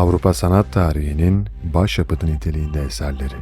Avrupa sanat tarihinin başyapıtı niteliğinde eserleri.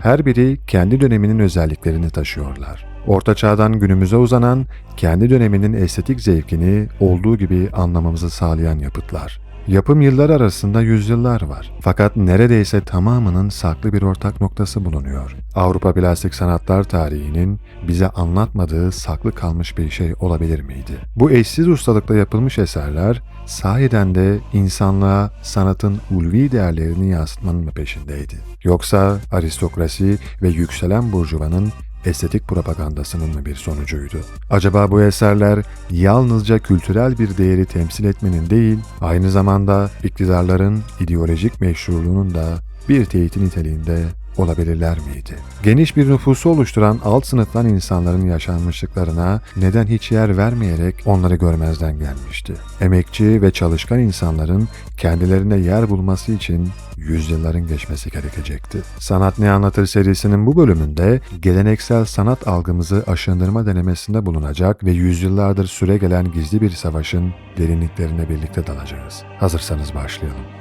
Her biri kendi döneminin özelliklerini taşıyorlar. Orta Çağ'dan günümüze uzanan, kendi döneminin estetik zevkini olduğu gibi anlamamızı sağlayan yapıtlar. Yapım yılları arasında yüzyıllar var. Fakat neredeyse tamamının saklı bir ortak noktası bulunuyor. Avrupa plastik sanatlar tarihinin bize anlatmadığı saklı kalmış bir şey olabilir miydi? Bu eşsiz ustalıkla yapılmış eserler sahiden de insanlığa sanatın ulvi değerlerini yansıtmanın mı peşindeydi? Yoksa aristokrasi ve yükselen burjuvanın estetik propagandasının mı bir sonucuydu? Acaba bu eserler yalnızca kültürel bir değeri temsil etmenin değil, aynı zamanda iktidarların ideolojik meşruluğunun da bir teyiti niteliğinde olabilirler miydi? Geniş bir nüfusu oluşturan alt sınıftan insanların yaşanmışlıklarına neden hiç yer vermeyerek onları görmezden gelmişti? Emekçi ve çalışkan insanların kendilerine yer bulması için yüzyılların geçmesi gerekecekti. Sanat Ne Anlatır serisinin bu bölümünde geleneksel sanat algımızı aşındırma denemesinde bulunacak ve yüzyıllardır süre gelen gizli bir savaşın derinliklerine birlikte dalacağız. Hazırsanız başlayalım.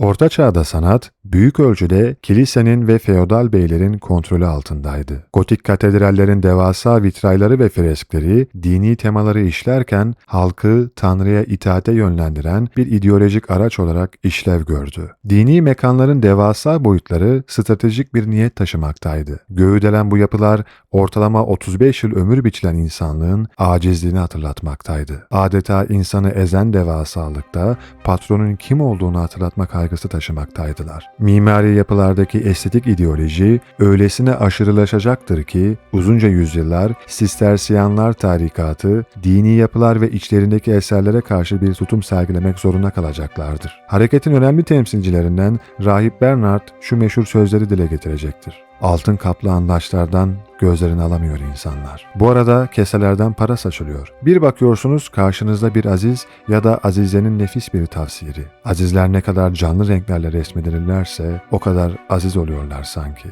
Orta Çağ'da sanat, büyük ölçüde kilisenin ve feodal beylerin kontrolü altındaydı. Gotik katedrallerin devasa vitrayları ve freskleri dini temaları işlerken halkı Tanrı'ya itaate yönlendiren bir ideolojik araç olarak işlev gördü. Dini mekanların devasa boyutları stratejik bir niyet taşımaktaydı. Göğü delen bu yapılar ortalama 35 yıl ömür biçilen insanlığın acizliğini hatırlatmaktaydı. Adeta insanı ezen devasalıkta patronun kim olduğunu hatırlatmak kaygısı taşımaktaydılar. Mimari yapılardaki estetik ideoloji öylesine aşırılaşacaktır ki uzunca yüzyıllar Sistersiyanlar tarikatı dini yapılar ve içlerindeki eserlere karşı bir tutum sergilemek zorunda kalacaklardır. Hareketin önemli temsilcilerinden Rahip Bernard şu meşhur sözleri dile getirecektir. Altın kaplı andaçlardan gözlerini alamıyor insanlar. Bu arada keselerden para saçılıyor. Bir bakıyorsunuz karşınızda bir aziz ya da azizenin nefis bir tavsiyeri. Azizler ne kadar canlı renklerle resmedilirlerse o kadar aziz oluyorlar sanki.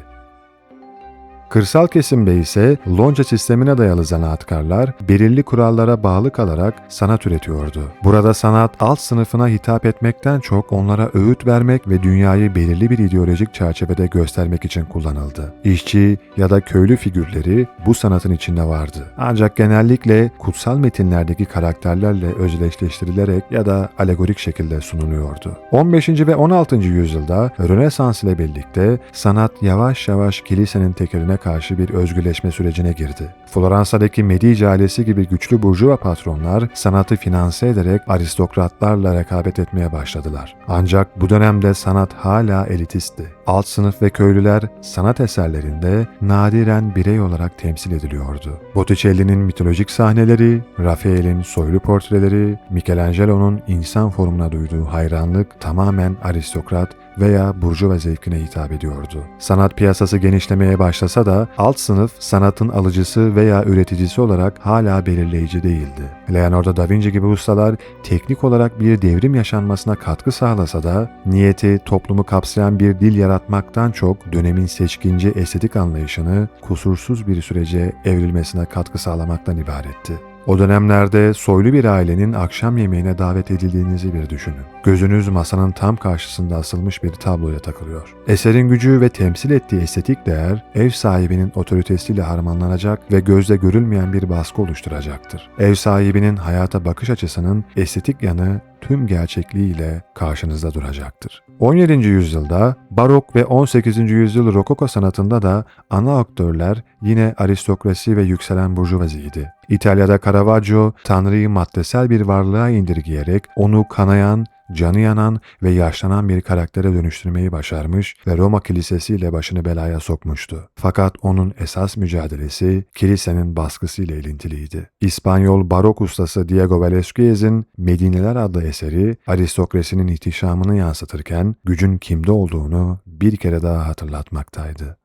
Kırsal kesimde ise lonca sistemine dayalı zanaatkarlar belirli kurallara bağlı kalarak sanat üretiyordu. Burada sanat alt sınıfına hitap etmekten çok onlara öğüt vermek ve dünyayı belirli bir ideolojik çerçevede göstermek için kullanıldı. İşçi ya da köylü figürleri bu sanatın içinde vardı. Ancak genellikle kutsal metinlerdeki karakterlerle özdeşleştirilerek ya da alegorik şekilde sunuluyordu. 15. ve 16. yüzyılda Rönesans ile birlikte sanat yavaş yavaş kilisenin tekerine karşı bir özgürleşme sürecine girdi. Floransa'daki Medici ailesi gibi güçlü burjuva patronlar sanatı finanse ederek aristokratlarla rekabet etmeye başladılar. Ancak bu dönemde sanat hala elitistti. Alt sınıf ve köylüler sanat eserlerinde nadiren birey olarak temsil ediliyordu. Botticelli'nin mitolojik sahneleri, Rafael'in soylu portreleri, Michelangelo'nun insan formuna duyduğu hayranlık tamamen aristokrat veya burjuva zevkine hitap ediyordu. Sanat piyasası genişlemeye başlasa da alt sınıf sanatın alıcısı veya üreticisi olarak hala belirleyici değildi. Leonardo da Vinci gibi ustalar teknik olarak bir devrim yaşanmasına katkı sağlasa da niyeti toplumu kapsayan bir dil yaratmaktan çok dönemin seçkinci estetik anlayışını kusursuz bir sürece evrilmesine katkı sağlamaktan ibaretti. O dönemlerde soylu bir ailenin akşam yemeğine davet edildiğinizi bir düşünün. Gözünüz masanın tam karşısında asılmış bir tabloya takılıyor. Eserin gücü ve temsil ettiği estetik değer ev sahibinin otoritesiyle harmanlanacak ve gözle görülmeyen bir baskı oluşturacaktır. Ev sahibinin hayata bakış açısının estetik yanı tüm gerçekliğiyle karşınızda duracaktır. 17. yüzyılda barok ve 18. yüzyıl rokoko sanatında da ana aktörler yine aristokrasi ve yükselen burjuvaziydi. İtalya'da Caravaggio, Tanrı'yı maddesel bir varlığa indirgeyerek onu kanayan canı yanan ve yaşlanan bir karaktere dönüştürmeyi başarmış ve Roma Kilisesi ile başını belaya sokmuştu. Fakat onun esas mücadelesi kilisenin baskısıyla ilintiliydi. İspanyol barok ustası Diego Velázquez'in Medineler adlı eseri aristokrasinin ihtişamını yansıtırken gücün kimde olduğunu bir kere daha hatırlatmaktaydı.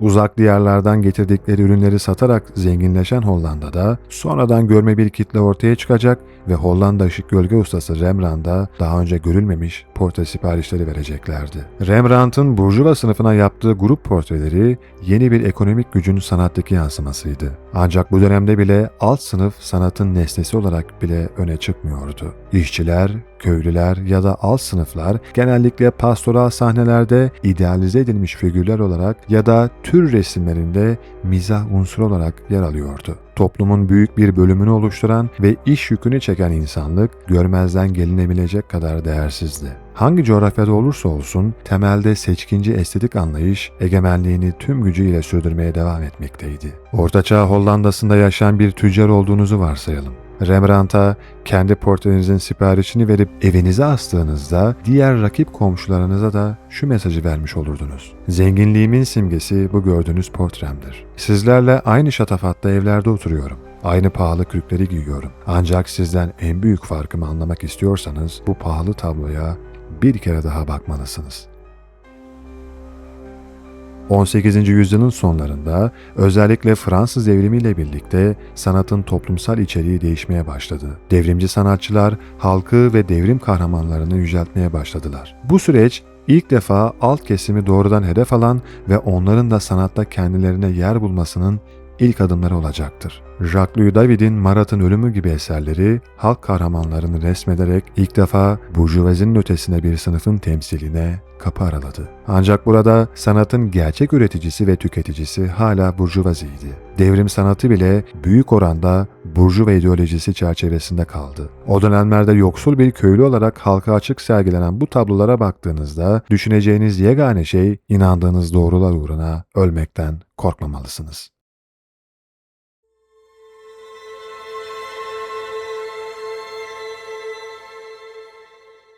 Uzak diyarlardan getirdikleri ürünleri satarak zenginleşen Hollanda'da sonradan görme bir kitle ortaya çıkacak ve Hollanda ışık gölge ustası Rembrandt'a daha önce görülmemiş portre siparişleri vereceklerdi. Rembrandt'ın Burjuva sınıfına yaptığı grup portreleri yeni bir ekonomik gücün sanattaki yansımasıydı. Ancak bu dönemde bile alt sınıf sanatın nesnesi olarak bile öne çıkmıyordu. İşçiler, köylüler ya da alt sınıflar genellikle pastoral sahnelerde idealize edilmiş figürler olarak ya da tür resimlerinde mizah unsuru olarak yer alıyordu. Toplumun büyük bir bölümünü oluşturan ve iş yükünü çeken insanlık görmezden gelinebilecek kadar değersizdi. Hangi coğrafyada olursa olsun temelde seçkinci estetik anlayış egemenliğini tüm gücüyle sürdürmeye devam etmekteydi. Ortaçağ Hollanda'sında yaşayan bir tüccar olduğunuzu varsayalım. Rembrandt'a kendi portrenizin siparişini verip evinize astığınızda diğer rakip komşularınıza da şu mesajı vermiş olurdunuz. Zenginliğimin simgesi bu gördüğünüz portremdir. Sizlerle aynı şatafatta evlerde oturuyorum. Aynı pahalı kürkleri giyiyorum. Ancak sizden en büyük farkımı anlamak istiyorsanız bu pahalı tabloya bir kere daha bakmalısınız. 18. yüzyılın sonlarında özellikle Fransız devrimiyle birlikte sanatın toplumsal içeriği değişmeye başladı. Devrimci sanatçılar halkı ve devrim kahramanlarını yüceltmeye başladılar. Bu süreç ilk defa alt kesimi doğrudan hedef alan ve onların da sanatta kendilerine yer bulmasının ilk adımları olacaktır. Jacques-Louis David'in Marat'ın Ölümü gibi eserleri halk kahramanlarını resmederek ilk defa burjuvazinin ötesine bir sınıfın temsiline kapı araladı. Ancak burada sanatın gerçek üreticisi ve tüketicisi hala burjuvaziydi. Devrim sanatı bile büyük oranda burjuva ideolojisi çerçevesinde kaldı. O dönemlerde yoksul bir köylü olarak halka açık sergilenen bu tablolara baktığınızda düşüneceğiniz yegane şey inandığınız doğrular uğruna ölmekten korkmamalısınız.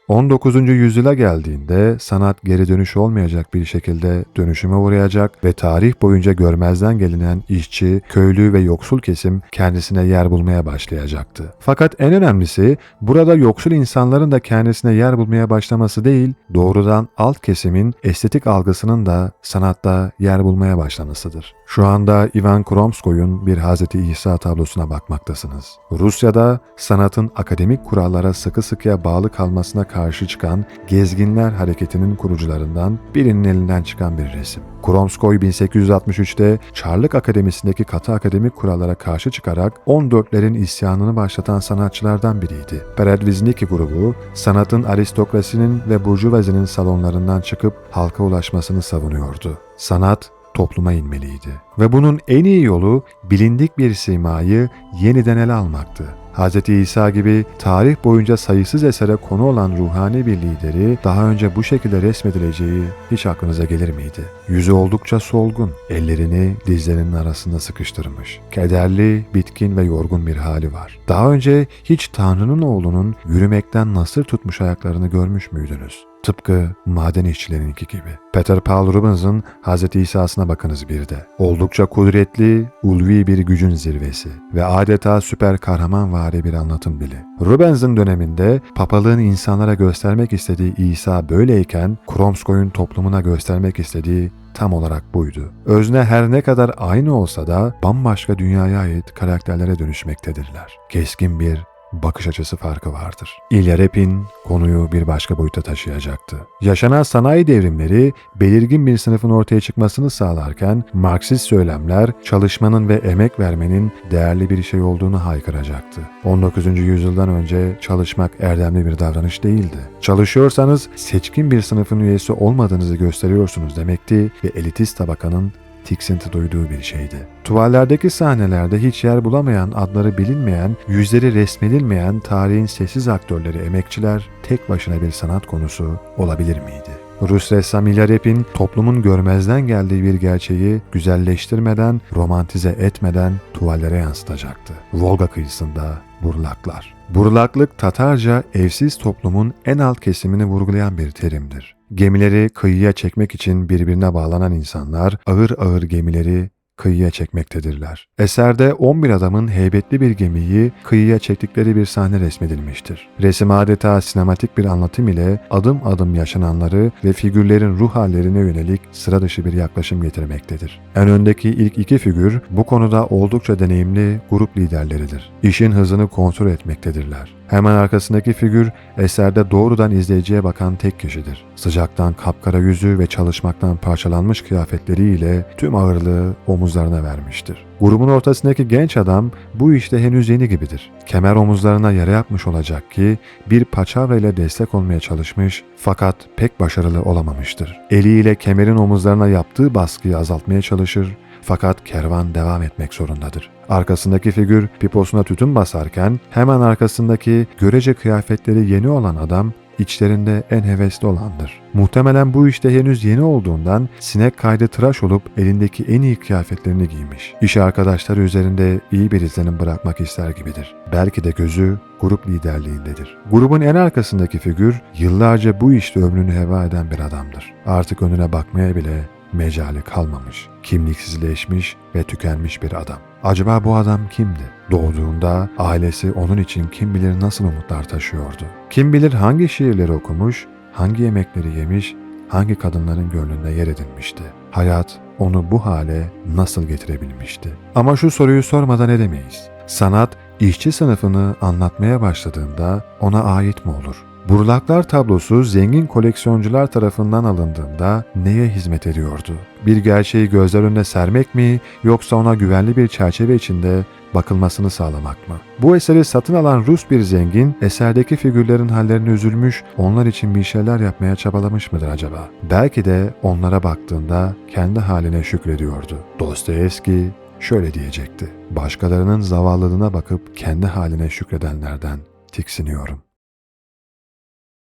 19. yüzyıla geldiğinde sanat geri dönüş olmayacak bir şekilde dönüşüme uğrayacak ve tarih boyunca görmezden gelinen işçi, köylü ve yoksul kesim kendisine yer bulmaya başlayacaktı. Fakat en önemlisi burada yoksul insanların da kendisine yer bulmaya başlaması değil, doğrudan alt kesimin estetik algısının da sanatta yer bulmaya başlamasıdır. Şu anda Ivan Kromskoy'un bir Hazreti İsa tablosuna bakmaktasınız. Rusya'da sanatın akademik kurallara sıkı sıkıya bağlı kalmasına karşı çıkan Gezginler Hareketi'nin kurucularından birinin elinden çıkan bir resim. Kromskoy 1863'te Çarlık Akademisi'ndeki katı akademik kurallara karşı çıkarak 14'lerin isyanını başlatan sanatçılardan biriydi. Peredvizniki grubu sanatın aristokrasinin ve burjuvazinin salonlarından çıkıp halka ulaşmasını savunuyordu. Sanat topluma inmeliydi. Ve bunun en iyi yolu bilindik bir simayı yeniden ele almaktı. Hz. İsa gibi tarih boyunca sayısız esere konu olan ruhani bir lideri daha önce bu şekilde resmedileceği hiç aklınıza gelir miydi? Yüzü oldukça solgun, ellerini dizlerinin arasında sıkıştırmış. Kederli, bitkin ve yorgun bir hali var. Daha önce hiç Tanrı'nın oğlunun yürümekten nasır tutmuş ayaklarını görmüş müydünüz? Tıpkı maden işçilerinki gibi. Peter Paul Rubens'ın Hz. İsa'sına bakınız bir de. Oldukça kudretli, ulvi bir gücün zirvesi ve adeta süper kahraman vari bir anlatım bile. Rubens'ın döneminde papalığın insanlara göstermek istediği İsa böyleyken Kromskoy'un toplumuna göstermek istediği tam olarak buydu. Özne her ne kadar aynı olsa da bambaşka dünyaya ait karakterlere dönüşmektedirler. Keskin bir bakış açısı farkı vardır. İlya Repin konuyu bir başka boyuta taşıyacaktı. Yaşanan sanayi devrimleri belirgin bir sınıfın ortaya çıkmasını sağlarken Marksist söylemler çalışmanın ve emek vermenin değerli bir şey olduğunu haykıracaktı. 19. yüzyıldan önce çalışmak erdemli bir davranış değildi. Çalışıyorsanız seçkin bir sınıfın üyesi olmadığınızı gösteriyorsunuz demekti ve elitist tabakanın tiksinti duyduğu bir şeydi. Tuvallerdeki sahnelerde hiç yer bulamayan, adları bilinmeyen, yüzleri resmedilmeyen tarihin sessiz aktörleri emekçiler tek başına bir sanat konusu olabilir miydi? Rus ressam İlya Repin toplumun görmezden geldiği bir gerçeği güzelleştirmeden, romantize etmeden tuvallere yansıtacaktı. Volga kıyısında burlaklar. Burlaklık Tatarca evsiz toplumun en alt kesimini vurgulayan bir terimdir. Gemileri kıyıya çekmek için birbirine bağlanan insanlar ağır ağır gemileri kıyıya çekmektedirler. Eserde 11 adamın heybetli bir gemiyi kıyıya çektikleri bir sahne resmedilmiştir. Resim adeta sinematik bir anlatım ile adım adım yaşananları ve figürlerin ruh hallerine yönelik sıra dışı bir yaklaşım getirmektedir. En öndeki ilk iki figür bu konuda oldukça deneyimli grup liderleridir. İşin hızını kontrol etmektedirler. Hemen arkasındaki figür eserde doğrudan izleyiciye bakan tek kişidir. Sıcaktan kapkara yüzü ve çalışmaktan parçalanmış kıyafetleriyle tüm ağırlığı omuzlarına vermiştir. Grubun ortasındaki genç adam bu işte henüz yeni gibidir. Kemer omuzlarına yara yapmış olacak ki bir paçavra ile destek olmaya çalışmış fakat pek başarılı olamamıştır. Eliyle kemerin omuzlarına yaptığı baskıyı azaltmaya çalışır fakat kervan devam etmek zorundadır. Arkasındaki figür piposuna tütün basarken hemen arkasındaki görece kıyafetleri yeni olan adam içlerinde en hevesli olandır. Muhtemelen bu işte henüz yeni olduğundan sinek kaydı tıraş olup elindeki en iyi kıyafetlerini giymiş. İş arkadaşları üzerinde iyi bir izlenim bırakmak ister gibidir. Belki de gözü grup liderliğindedir. Grubun en arkasındaki figür yıllarca bu işte ömrünü heba eden bir adamdır. Artık önüne bakmaya bile mecali kalmamış, kimliksizleşmiş ve tükenmiş bir adam. Acaba bu adam kimdi? Doğduğunda ailesi onun için kim bilir nasıl umutlar taşıyordu. Kim bilir hangi şiirleri okumuş, hangi yemekleri yemiş, hangi kadınların gönlünde yer edinmişti. Hayat onu bu hale nasıl getirebilmişti? Ama şu soruyu sormadan edemeyiz. Sanat işçi sınıfını anlatmaya başladığında ona ait mi olur? Burlaklar tablosu zengin koleksiyoncular tarafından alındığında neye hizmet ediyordu? Bir gerçeği gözler önüne sermek mi yoksa ona güvenli bir çerçeve içinde bakılmasını sağlamak mı? Bu eseri satın alan Rus bir zengin eserdeki figürlerin hallerine üzülmüş, onlar için bir şeyler yapmaya çabalamış mıdır acaba? Belki de onlara baktığında kendi haline şükrediyordu. Dostoyevski şöyle diyecekti. Başkalarının zavallılığına bakıp kendi haline şükredenlerden tiksiniyorum.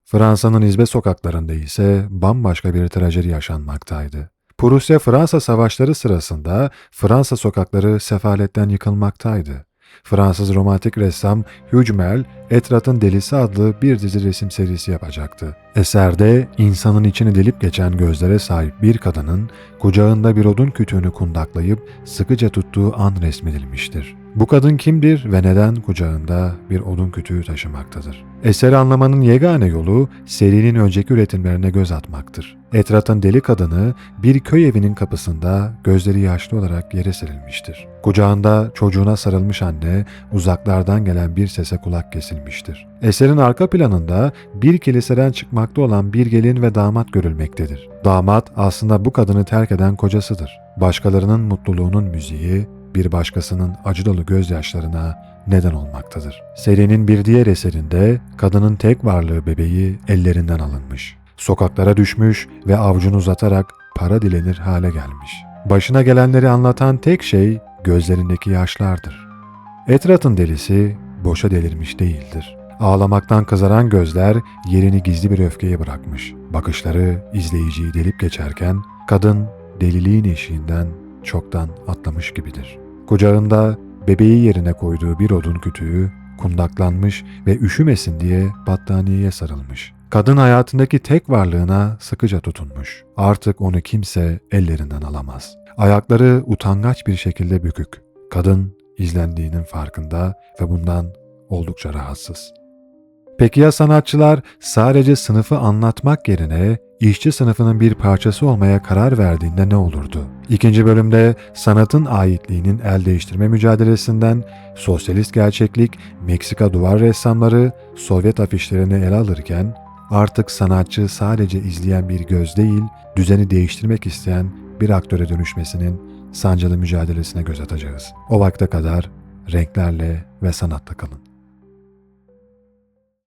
Fransa'nın izbe sokaklarında ise bambaşka bir trajedi yaşanmaktaydı. Prusya-Fransa savaşları sırasında Fransa sokakları sefaletten yıkılmaktaydı. Fransız romantik ressam Hugh Etrat'ın Delisi adlı bir dizi resim serisi yapacaktı. Eserde insanın içini delip geçen gözlere sahip bir kadının kucağında bir odun kütüğünü kundaklayıp sıkıca tuttuğu an resmedilmiştir. Bu kadın kimdir ve neden kucağında bir odun kütüğü taşımaktadır? Eseri anlamanın yegane yolu serinin önceki üretimlerine göz atmaktır. Etrat'ın deli kadını bir köy evinin kapısında gözleri yaşlı olarak yere serilmiştir. Kucağında çocuğuna sarılmış anne uzaklardan gelen bir sese kulak kesilmiştir. Eserin arka planında bir kiliseden çıkmakta olan bir gelin ve damat görülmektedir. Damat aslında bu kadını terk eden kocasıdır. Başkalarının mutluluğunun müziği bir başkasının acı dolu gözyaşlarına neden olmaktadır. Serinin bir diğer eserinde kadının tek varlığı bebeği ellerinden alınmış. Sokaklara düşmüş ve avucunu uzatarak para dilenir hale gelmiş. Başına gelenleri anlatan tek şey gözlerindeki yaşlardır. Etrat'ın delisi boşa delirmiş değildir. Ağlamaktan kızaran gözler yerini gizli bir öfkeye bırakmış. Bakışları izleyiciyi delip geçerken kadın deliliğin eşiğinden çoktan atlamış gibidir. Kucağında bebeği yerine koyduğu bir odun kütüğü kundaklanmış ve üşümesin diye battaniyeye sarılmış. Kadın hayatındaki tek varlığına sıkıca tutunmuş. Artık onu kimse ellerinden alamaz. Ayakları utangaç bir şekilde bükük. Kadın izlendiğinin farkında ve bundan oldukça rahatsız. Peki ya sanatçılar sadece sınıfı anlatmak yerine işçi sınıfının bir parçası olmaya karar verdiğinde ne olurdu? İkinci bölümde sanatın aitliğinin el değiştirme mücadelesinden sosyalist gerçeklik, Meksika duvar ressamları, Sovyet afişlerini ele alırken artık sanatçı sadece izleyen bir göz değil, düzeni değiştirmek isteyen bir aktöre dönüşmesinin sancılı mücadelesine göz atacağız. O vakte kadar renklerle ve sanatla kalın.